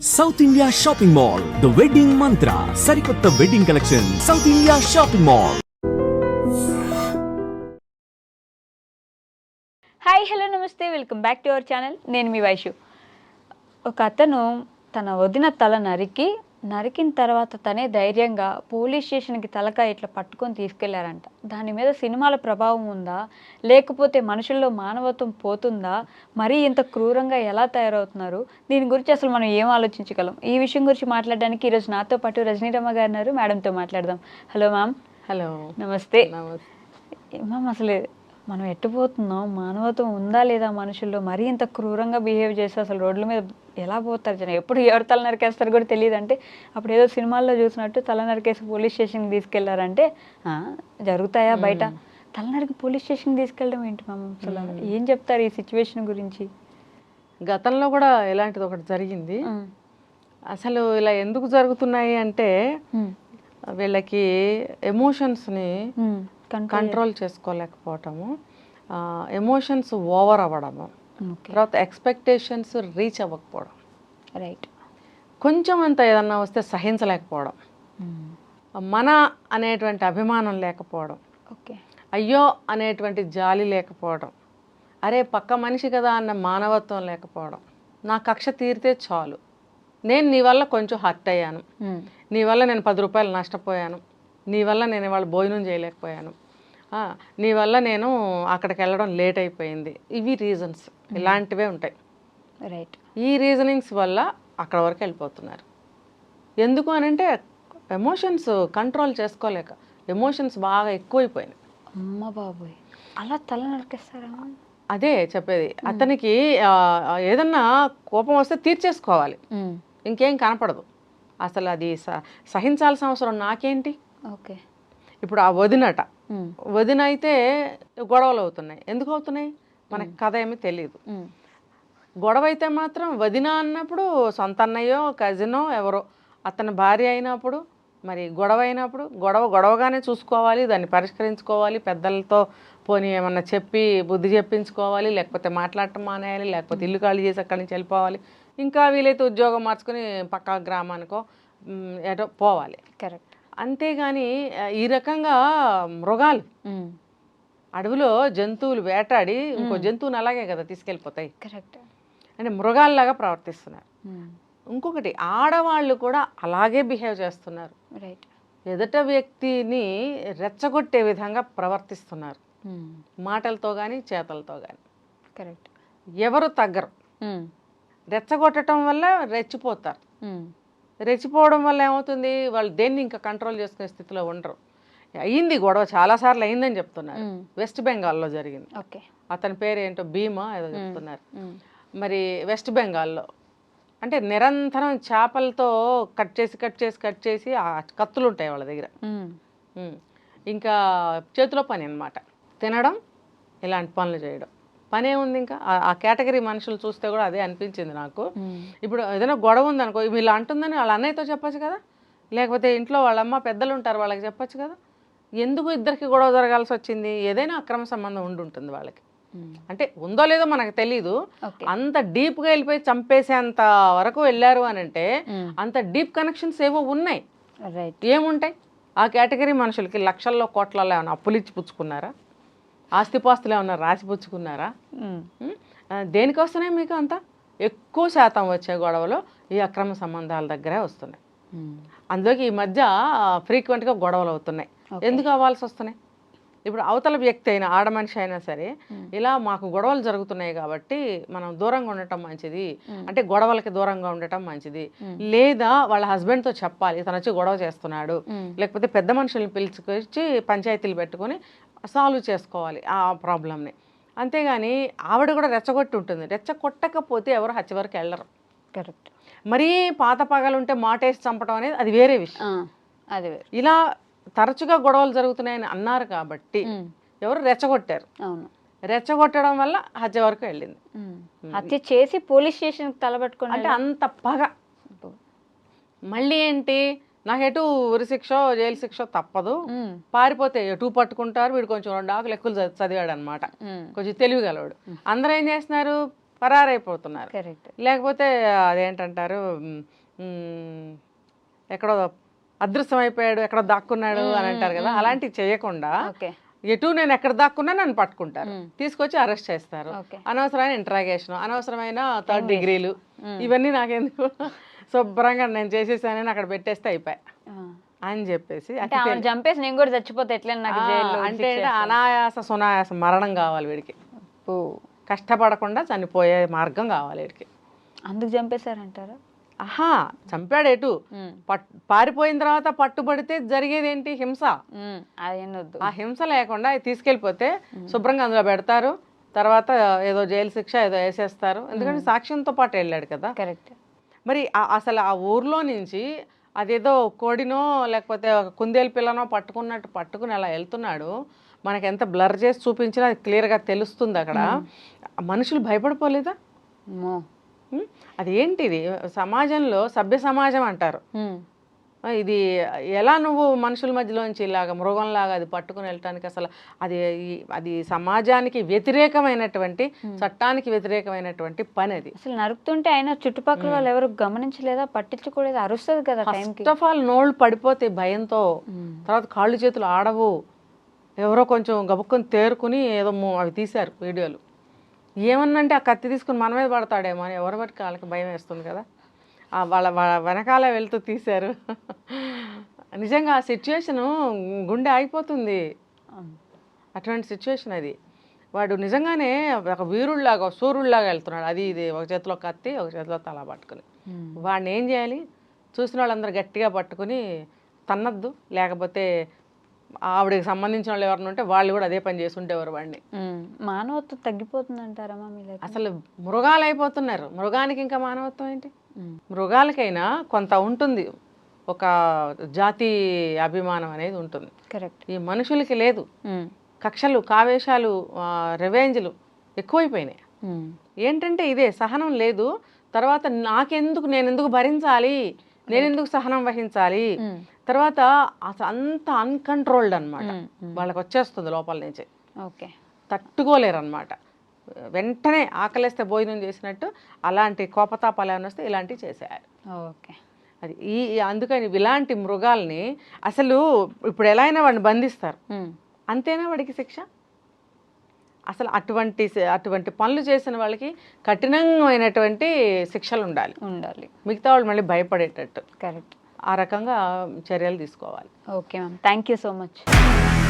South India shopping mall the wedding Mantra సరికొత్త wedding collection south India shopping mall hi hello నమస్తే welcome back to our channel నేను మీ వైషు ఒక అతను తన వదిన తల నరికి నరికిన తర్వాత తనే ధైర్యంగా పోలీస్ స్టేషన్కి తలకాయ ఇట్లా పట్టుకొని తీసుకెళ్ళారంట. దాని మీద సినిమాల ప్రభావం ఉందా? లేకపోతే మనుషుల్లో మానవత్వం పోతుందా? మరీ ఇంత క్రూరంగా ఎలా తయారవుతున్నారు? దీని గురించి అసలు మనం ఏం ఆలోచించగలం? ఈ విషయం గురించి మాట్లాడడానికి ఈరోజు నాతో పాటు రజనీరమ్మ గారు మేడంతో మాట్లాడదాం. Hello ma'am. హలో. నమస్తే. నమస్తే. మ్యామ్ అసలు మనం ఎట్టుపోతున్నాం మానవత్వం ఉందా లేదా మనుషుల్లో? మరీ ఇంత క్రూరంగా బిహేవ్ చేసి అసలు రోడ్ల మీద ఎలా పోతారు జనం? ఎప్పుడు ఎవరు తల నరికేస్తారు కూడా తెలియదు అంటే అప్పుడు ఏదో సినిమాల్లో చూసినట్టు తల నరికేసి పోలీస్ స్టేషన్కి తీసుకెళ్ళారంటే "ఆ, జరుగుతాయా బయట? తల నరికి పోలీస్ స్టేషన్కి తీసుకెళ్ళడం ఏంటి మ్యామ్ అసలు ఏం చెప్తారు ఈ సిచ్యువేషన్ గురించి? గతంలో కూడా ఇలాంటిది ఒకటి జరిగింది. అసలు ఇలా ఎందుకు జరుగుతున్నాయి అంటే వీళ్ళకి ఎమోషన్స్ని కంట్రోల్ చేసుకోలేకపోవటము ఎమోషన్స్ ఓవర్ అవ్వడము తర్వాత ఎక్స్పెక్టేషన్స్ రీచ్ అవ్వకపోవడం. రైట్ కొంచెం అంత ఏదన్నా వస్తే సహించలేకపోవడం. మన అనేటువంటి అభిమానం లేకపోవడం. ఓకే. అయ్యో అనేటువంటి జాలి లేకపోవడం. అరే పక్క మనిషి కదా అన్న మానవత్వం లేకపోవడం. నా కక్ష తీరితే చాలు. నేను నీ వల్ల కొంచెం హర్ట్ అయ్యాను. నీ వల్ల నేను పది రూపాయలు నష్టపోయాను. నీ వల్ల నేను ఇవాళ భోజనం చేయలేకపోయాను. నీ వల్ల నేను అక్కడికి వెళ్ళడం లేట్ అయిపోయింది. ఇవి రీజన్స్ ఇలాంటివే ఉంటాయి. రైట్ ఈ రీజనింగ్స్ వల్ల అక్కడ వరకు వెళ్ళిపోతున్నారు. ఎందుకు అని అంటే ఎమోషన్స్ కంట్రోల్ చేసుకోలేక ఎమోషన్స్ బాగా ఎక్కువైపోయినాయి. అమ్మ బాబోయ్. అలా తల నరికేస్తారా? అదే చెప్పేది. అతనికి ఏదన్నా కోపం వస్తే తీర్చేసుకోవాలి. ఇంకేం కనపడదు. అసలు అది స- సహించాల్సిన అవసరం నాకేంటి? ఓకే. ఇప్పుడు ఆ వదినట వదిన అయితే గొడవలు అవుతున్నాయి ఎందుకు అవుతున్నాయి? మనకి కథ ఏమీ తెలియదు గొడవ అయితే మాత్రం వదిన అన్నప్పుడు సొంత అన్నయ్యో కజినో ఎవరో అతని భార్య అయినప్పుడు మరి గొడవ అయినప్పుడు గొడవ గొడవగానే చూసుకోవాలి దాన్ని పరిష్కరించుకోవాలి పెద్దలతో పోనీ ఏమన్నా చెప్పి బుద్ధి చెప్పించుకోవాలి లేకపోతే మాట్లాడటం మానేయాలి లేకపోతే ఇల్లు ఖాళీ చేసి అక్కడి నుంచి వెళ్ళిపోవాలి. ఇంకా వీలైతే ఉద్యోగం మార్చుకొని పక్క గ్రామానికో ఎటో పోవాలి. కరెక్ట్. అంతేగాని ఈ రకంగా మృగాలు. అడవిలో జంతువులు వేటాడి ఇంకో జంతువుని అలాగే కదా తీసుకెళ్ళిపోతాయి. కరెక్ట్. అంటే మృగాల్లాగా ప్రవర్తిస్తున్నారు. ఇంకొకటి ఆడవాళ్ళు కూడా అలాగే బిహేవ్ చేస్తున్నారు. రైట్. ఎదుట వ్యక్తిని రెచ్చగొట్టే విధంగా ప్రవర్తిస్తున్నారు. మాటలతో కానీ చేతలతో కానీ కరెక్ట్. ఎవరు తగ్గరు. రెచ్చగొట్టడం వల్ల రెచ్చిపోతారు. రెచ్చిపోవడం వల్ల ఏమవుతుంది? వాళ్ళు దేన్ని ఇంకా కంట్రోల్ చేసుకునే స్థితిలో ఉండరు. అయ్యింది గొడవ చాలాసార్లు అయిందని చెప్తున్నారు. వెస్ట్ బెంగాల్లో జరిగింది. ఓకే. అతని పేరు ఏంటో భీమా ఏదో చెప్తున్నారు. మరి వెస్ట్ బెంగాల్లో అంటే నిరంతరం చేపలతో కట్ చేసి కట్ చేసి కట్ చేసి ఆ కత్తులు ఉంటాయి వాళ్ళ దగ్గర. ఇంకా చేతిలో పని అన్నమాట. తినడం ఇలాంటి పనులు చేయడం. పనే ఉంది ఇంకా. ఆ- కేటగిరీ మనుషులు చూస్తే కూడా అదే అనిపించింది నాకు. ఇప్పుడు ఏదైనా గొడవ ఉందనుకో వీళ్ళు అంటుందని వాళ్ళ అన్నయ్యతో చెప్పొచ్చు కదా? లేకపోతే ఇంట్లో వాళ్ళ అమ్మ పెద్దలు ఉంటారు వాళ్ళకి చెప్పొచ్చు కదా? ఎందుకు ఇద్దరికి గొడవ జరగాల్సి వచ్చింది? ఏదైనా అక్రమ సంబంధం ఉండి ఉంటుంది వాళ్ళకి. అంటే ఉందో లేదో మనకు తెలీదు. అంత డీప్గా వెళ్ళిపోయి చంపేసేంత వరకు వెళ్ళారు అని అంటే అంత డీప్ కనెక్షన్స్ ఏవో ఉన్నాయి. రైట్ ఏముంటాయి? ఆ కేటగిరీ మనుషులకి లక్షల్లో కోట్లలో ఏమైనా అప్పులు ఇచ్చి పుచ్చుకున్నారా? ఆస్తిపాస్తులు ఏమైనా రాసి పుచ్చుకున్నారా? ఉం? ఆ, దేనికి వస్తున్నాయి మీకు అంత? ఎక్కువ శాతం వచ్చే గొడవలు ఈ అక్రమ సంబంధాల దగ్గరే వస్తున్నాయి. అందులోకి ఈ మధ్య ఫ్రీక్వెంట్గా గొడవలు అవుతున్నాయి. ఎందుకు అవ్వాల్సి వస్తున్నాయి? ఇప్పుడు అవతల వ్యక్తి అయినా ఆడ మనిషి అయినా సరే ఇలా మాకు గొడవలు జరుగుతున్నాయి కాబట్టి మనం దూరంగా ఉండటం మంచిది. అంటే గొడవలకి దూరంగా ఉండటం మంచిది. లేదా వాళ్ళ హస్బెండ్తో చెప్పాలి తను వచ్చి గొడవ చేస్తున్నాడు. లేకపోతే పెద్ద మనుషుల్ని పిలుచుకొచ్చి పంచాయతీలు పెట్టుకొని సాల్వ్ చేసుకోవాలి ఆ ప్రాబ్లమ్ని. అంతేగాని ఆవిడ కూడా రెచ్చగొట్టి ఉంటుంది రెచ్చగొట్టకపోతే ఎవరు హత్య వరకు వెళ్ళరు. కరెక్ట్. మరీ పాత పగలుంటే మాటేసి చంపడం అనేది అది వేరే విషయం. అది వేరు. ఇలా తరచుగా గొడవలు జరుగుతున్నాయని అన్నారు కాబట్టి ఎవరు రెచ్చగొట్టారు. అవును. రెచ్చగొట్టడం వల్ల హత్య వరకు వెళ్ళింది. హత్య చేసి పోలీస్ స్టేషన్కి తలబెట్టుకుని అంటే అంత పగ. మళ్ళీ ఏంటి? నాకు ఎటు ఉరి శిక్ష జైలు శిక్ష తప్పదు. పారిపోతే ఎటు పట్టుకుంటారు? వీడు కొంచెం రెండు ఆకులు ఎక్కువ చదివాడు అనమాట కొంచెం తెలివిగలవాడు అందరూ ఏం చేస్తున్నారు? పరారైపోతున్నారు. లేకపోతే అదేంటంటారు? ఎక్కడో అదృశ్యమైపోయాడు ఎక్కడో దాక్కున్నాడు అని అంటారు కదా అలాంటివి చేయకుండా ఎటు నేను ఎక్కడ దాక్కున్నా నన్ను పట్టుకుంటారు. తీసుకొచ్చి అరెస్ట్ చేస్తారు. అనవసరమైన ఇంట్రాగేషన్ అనవసరమైన థర్డ్ డిగ్రీలు ఇవన్నీ నాకెందుకు? శుభ్రంగా నేను చేసేసానని అక్కడ పెట్టేస్తే అయిపోయా. అని చెప్పేసి చంపేసి నేను కూడా చచ్చిపోతే ఎట్లా అంటే అనాయాస సునాయాస మరణం కావాలి వీడికి. కష్టపడకుండా చనిపోయే మార్గం కావాలి వీడికి. అందుకు చంపేశారంటారా? ఆహా చంపాడు ఎటు? పారిపోయిన తర్వాత పట్టుబడితే జరిగేది ఏంటి హింస ఆ హింస లేకుండా తీసుకెళ్ళిపోతే శుభ్రంగా అందులో పెడతారు. తర్వాత ఏదో జైలు శిక్ష ఏదో వేసేస్తారు. ఎందుకంటే సాక్ష్యంతో పాటు వెళ్ళాడు కదా. కరెక్ట్. మరి అసలు ఆ ఊర్లో నుంచి అదేదో కోడినో లేకపోతే ఒక కుందేలు పిల్లనో పట్టుకున్నట్టు పట్టుకుని అలా వెళ్తున్నాడు. మనకి ఎంత బ్లర్ చేసి చూపించినా అది క్లియర్గా తెలుస్తుంది అక్కడ. మనుషులు భయపడిపోలేదా? అమ్మో ఉం? అది ఏంటిది సమాజంలో సభ్య సమాజం అంటారు. ఇది ఎలా నువ్వు మనుషుల మధ్యలోంచి ఇలాగ మృగంలాగా అది పట్టుకుని వెళ్ళటానికి అసలు అది అది సమాజానికి వ్యతిరేకమైనటువంటి చట్టానికి వ్యతిరేకమైనటువంటి పని అది. అసలు నరుకుతుంటే అయినా చుట్టుపక్కల వాళ్ళు ఎవరు గమనించలేదా? పట్టించుకోలేదా. అరుస్తుంది కదా ఫస్ట్ ఆఫ్ ఆల్ నోళ్ళు పడిపోతే భయంతో తర్వాత కాళ్ళు చేతులు ఆడవు. ఎవరో కొంచెం గబుక్కుని తేరుకుని ఏదో అవి తీశారు వీడియోలు. ఏమన్నంటే ఆ కత్తి తీసుకుని మన మీద పడతాడేమో అని ఎవరి బట్టి వాళ్ళకి భయం వేస్తుంది కదా? వాళ్ళ వెనకాల వెళ్తూ తీశారు. నిజంగా ఆ సిచ్యువేషను గుండె ఆగిపోతుంది. అటువంటి సిచ్యువేషన్ అది. వాడు నిజంగానే ఒక వీరుడిలాగా సూర్యుడిలాగా వెళ్తున్నాడు. అది ఇది ఒక చేతిలో కత్తి ఒక చేతిలో తల పట్టుకుని. వాడిని ఏం చేయాలి? చూసిన వాళ్ళందరూ గట్టిగా పట్టుకుని తన్నద్దు. లేకపోతే ఆవిడకి సంబంధించిన వాళ్ళు ఎవరైనా ఉంటే వాళ్ళు కూడా అదే పని చేసి ఉండేవారు వాడిని. ఉమ్, మానవత్వం తగ్గిపోతుంది లైఫ్ అసలు మృగాలు అయిపోతున్నారు. మృగానికి ఇంకా మానవత్వం ఏంటి. మృగాలకైనా కొంత ఉంటుంది. ఒక జాతి అభిమానం అనేది ఉంటుంది. కరెక్ట్. ఈ మనుషులకి లేదు. కక్షలు కావేశాలు రెవెంజ్లు ఎక్కువైపోయినాయి. ఏంటంటే ఇదే సహనం లేదు. తర్వాత నాకెందుకు నేను ఎందుకు భరించాలి? నేను ఎందుకు సహనం వహించాలి? తర్వాత అసలు అంత అన్కంట్రోల్డ్ అన్నమాట. వాళ్ళకి వచ్చేస్తుంది లోపల నుంచి. ఓకే. తట్టుకోలేరు అనమాట వెంటనే ఆకలేస్తే భోజనం చేసినట్టు అలాంటి కోపతాపాలు ఏమైనా వస్తే ఇలాంటివి చేసేయాలి. ఓకే. అది ఈ అందుకని ఇలాంటి మృగాల్ని అసలు ఇప్పుడు ఎలా అయినా వాడిని బంధిస్తారు. అంతేనా వాడికి శిక్ష? అసలు అటువంటి అటువంటి పనులు చేసిన వాళ్ళకి కఠినమైనటువంటి శిక్షలు ఉండాలి. ఉండాలి. మిగతా వాళ్ళు మళ్ళీ భయపడేటట్టు. కరెక్ట్. ఆ రకంగా చర్యలు తీసుకోవాలి. Okay ma'am. Thank you so much.